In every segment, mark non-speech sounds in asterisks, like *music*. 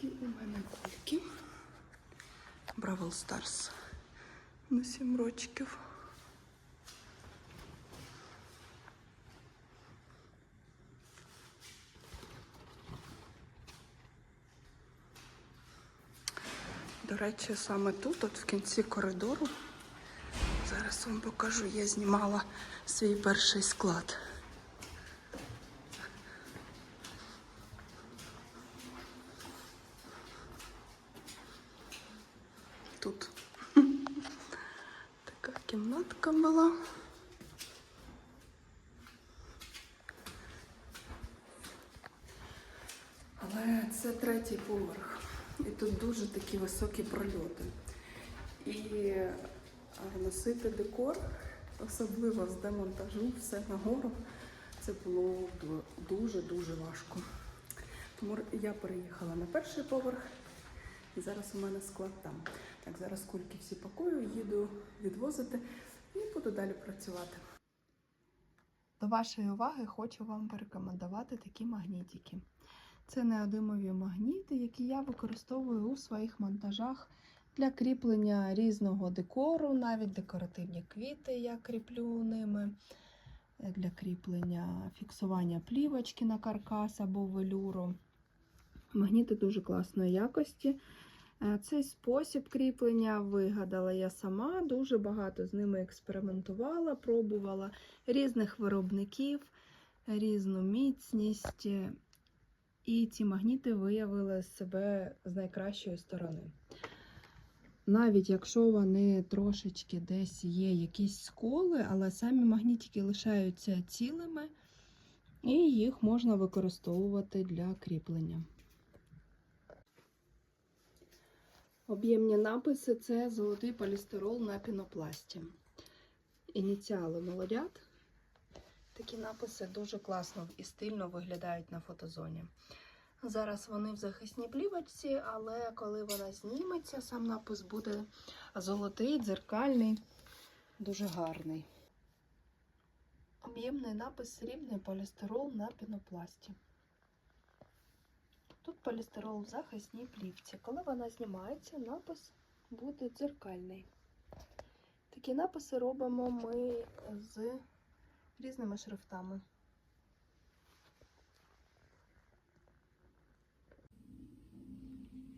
Такі у мене кульки. Бравл Старс на 7 рочків. До речі, саме тут, от в кінці коридору, зараз вам покажу, я знімала свій перший склад. Тут *laughs* така кімнатка була. Але це третій поверх. І тут дуже такі високі прольоти. І носити декор, особливо з демонтажу, все нагору, це було дуже-дуже важко. Тому я переїхала на перший поверх, і зараз у мене склад там. Так, зараз кульки всі пакую, їду відвозити і буду далі працювати. До вашої уваги хочу вам порекомендувати такі магнітики. Це неодимові магніти, які я використовую у своїх монтажах для кріплення різного декору, навіть декоративні квіти я кріплю ними, для кріплення фіксування плівочки на каркас або велюру. Магніти дуже класної якості. Е, Цей спосіб кріплення вигадала я сама, дуже багато з ними експериментувала, пробувала різних виробників, різну міцність. І ці магніти виявили себе з найкращої сторони. Навіть якщо вони трошечки десь є якісь сколи, але самі магнітики лишаються цілими, і їх можна використовувати для кріплення. Об'ємні написи це золотий полістирол на пінопласті. Ініціали молодят. Такі написи дуже класно і стильно виглядають на фотозоні. Зараз вони в захисній плівочці, але коли вона зніметься, сам напис буде золотий, дзеркальний, дуже гарний. Об'ємний напис срібний полістирол на пінопласті. Тут полістирол в захисній плівці. Коли вона знімається, напис буде дзеркальний. Такі написи робимо ми з різними шрифтами.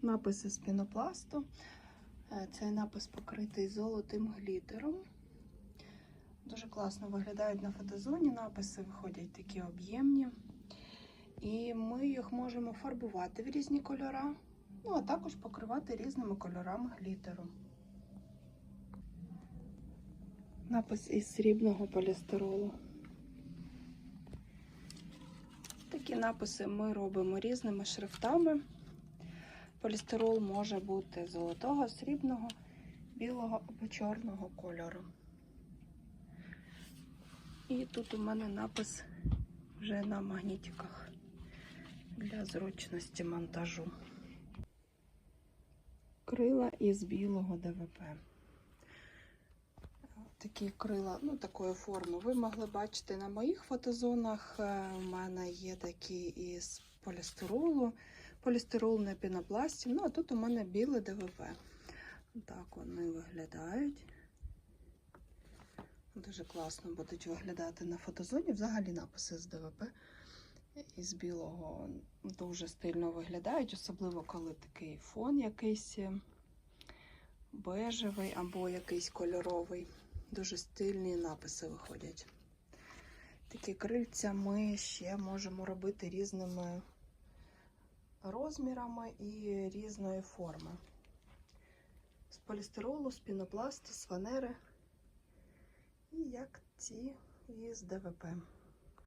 Написи з пінопласту. Е, Цей напис покритий золотим глітером. Дуже класно виглядають на фотозоні. Написи виходять такі об'ємні. І ми їх можемо фарбувати в різні кольори, ну а також покривати різними кольорами глітеру. Напис із срібного полістиролу. Такі написи ми робимо різними шрифтами. Полістирол може бути золотого, срібного, білого або чорного кольору. І тут у мене напис вже на магнітиках для зручності монтажу. Крила із білого ДВП. Такі крила, ну, такої форми. Ви могли бачити на моїх фотозонах. Е, У мене є такі із полістиролу, полістирол на пінопласті. Ну, а тут у мене біле ДВП. Так вони виглядають. Дуже класно будуть виглядати на фотозоні. Взагалі написи з ДВП із білого дуже стильно виглядають, особливо коли такий фон якийсь бежевий або якийсь кольоровий. Дуже стильні написи виходять. Такі крильця ми ще можемо робити різними розмірами і різної форми. З полістиролу, з пінопласту, з фанери. І як ці із ДВП.